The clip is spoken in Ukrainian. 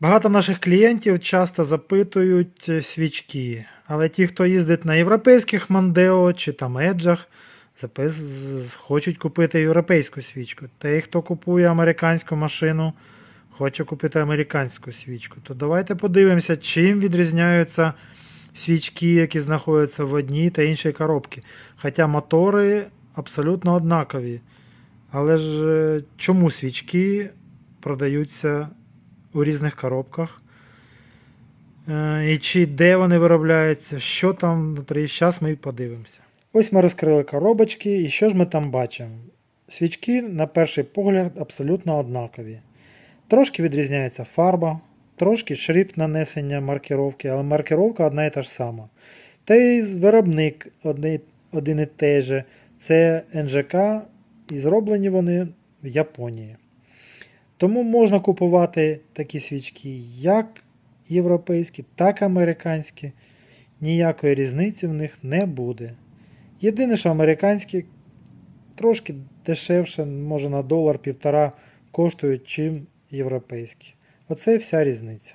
Багато наших клієнтів часто запитують е, свічки, але ті, хто їздить на європейських Мандео чи там Еджах, запис... хочуть купити європейську свічку. Той, хто купує американську машину, хоче купити американську свічку. То давайте подивимося, чим відрізняються свічки, які знаходяться в одній та іншій коробці. Хоча мотори абсолютно однакові. Але ж е, чому свічки продаються у різних коробках? Е, І чи де вони виробляються, що там внутрі, зараз ми подивимося. Ось ми розкрили коробочки, і що ж ми там бачимо? Свічки, на перший погляд, абсолютно однакові. Трошки відрізняється фарба, трошки шрифт нанесення маркировки, але маркировка одна і та ж сама. Та й виробник один і той же. Це НЖК, і зроблені вони в Японії. Тому можна купувати такі свічки як європейські, так і американські. Ніякої різниці в них не буде. Єдине, що американські трошки дешевше, може на долар-півтора коштують, чим європейські. Оце вся різниця.